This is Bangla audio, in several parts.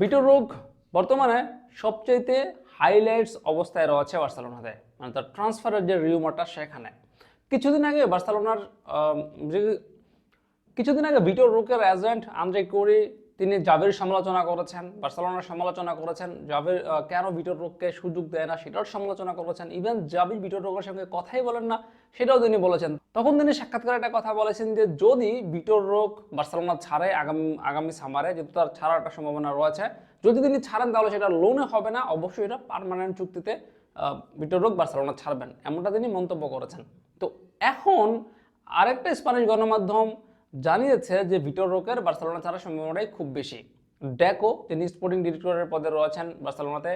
বিটো রোগ বর্তমানে সবচাইতে হাইলাইটস অবস্থায় রয়েছে বার্সেলোনাতে মানে তার ট্রান্সফারের যে রিউমারটা সেখানে। কিছুদিন আগে বার্সেলোনার যে, কিছুদিন আগে ভিটোর রোগের এজেন্ট আন্দ্রে কোরি তিনি জাভের সমালোচনা করেছেন, বার্সেলোনার সমালোচনা করেছেন, জাভের কেন ভিটোর রোগকে সুযোগ দেয় না সেটার সমালোচনা করেছেন ইভেন জাভি ভিটোর রোগের সঙ্গে কথাই বলেন না, সেটাও তিনি বলেছেন। তখন তিনি সাক্ষাৎকারে একটা কথা বলেছেন যে যদি ভিটোর রোগ বার্সেলোনা ছাড়ে আগামী আগামী সামারে, যেহেতু তার ছাড়ার একটা সম্ভাবনা রয়েছে, যদি তিনি ছাড়েন তাহলে সেটা লোনে হবে না, অবশ্যই এটা পার্মানেন্ট চুক্তিতে ভিটোর রোগ বার্সেলোনা ছাড়বেন, এমনটা তিনি মন্তব্য করেছেন। তো এখন আরেকটা স্প্যানিশ গণমাধ্যম জানিয়েছে যে ভিটোর রোকের বার্সেলোনা ছাড়ার সম্ভাবনাটাই খুব বেশি। ডেকো, যিনি স্পোর্টিং ডিরেক্টরের পদে রয়েছেন বার্সেলোনাতে,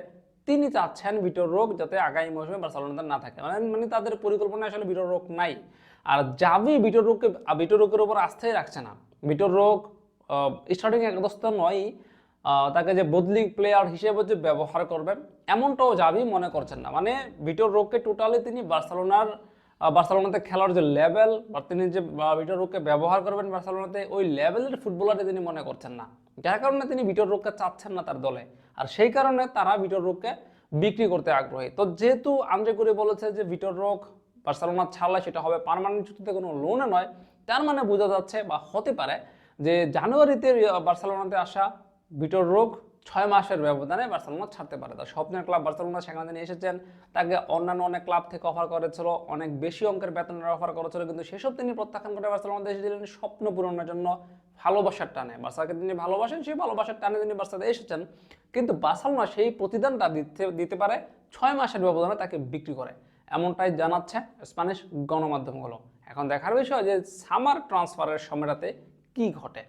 তিনি চাচ্ছেন ভিটোর রোগ যাতে আগামী মৌসুমে বার্সেলোনাতে না থাকে। মানে মানে তাদের পরিকল্পনা আসলে ভিটোর রোগ নাই। আর জাভি ভিটোর রোগকে ভিটোর রোগের উপর আস্থাই রাখছে না। ভিটোর রোগ স্টার্টিং একাদশত নয় তাকে যে বদলি প্লেয়ার হিসেবে যে ব্যবহার করবেন, এমনটাও জাভি মনে করছেন না। মানে ভিটোর রোগকে টোটালি তিনি বার্সেলোনার বার্সেলোনাতে খেলার যে লেভেল বা তিনি যে আহ, রোগকে ব্যবহার করবেন বার্সেলোনাতে ওই লেভেলের ফুটবলারটি তিনি মনে করছেন না। যার কারণে তিনি ভিটোর রোগকে চাচ্ছেন না তার দলে। আর সেই কারণে তারা ভিটোর রোগকে বিক্রি করতে আগ্রহী। তো যেহেতু করে বলেছে যে ভিটোর রোগ বার্সেলোনা ছাড়লে সেটা হবে পার্মানেন্ট চুক্তিতে কোনো লোনে নয় তার মানে বোঝা যাচ্ছে বা হতে পারে যে জানুয়ারিতে বার্সেলোনাতে আসা ভিটোর রোগ ছয় মাসের ব্যবধানে বার্সেলোনা ছাড়তে পারে। তার স্বপ্নের ক্লাব বার্সেলোনা সেখানে তিনি এসেছেন। তাকে অন্যান্য অনেক ক্লাব থেকে অফার করেছিল, অনেক বেশি অঙ্কের বেতনের অফার করেছিল, কিন্তু সেসব তিনি প্রত্যাখ্যান করে বার্সেলোনাতে এসেছিলেন স্বপ্ন পূরণের জন্য ভালোবাসার টানে। বার্সাকে তিনি ভালোবাসেন, সেই ভালোবাসার টানে তিনি বার্সাতে এসেছেন। কিন্তু বার্সেলোনা সেই প্রতিদানটা দিতে দিতে পারে, ছয় মাসের ব্যবধানে তাকে বিক্রি করে। এমনটাই জানাচ্ছে স্প্যানিশ গণমাধ্যমগুলো। এখন দেখার বিষয় যে সামার ট্রান্সফারের সময়টাতে কি ঘটে।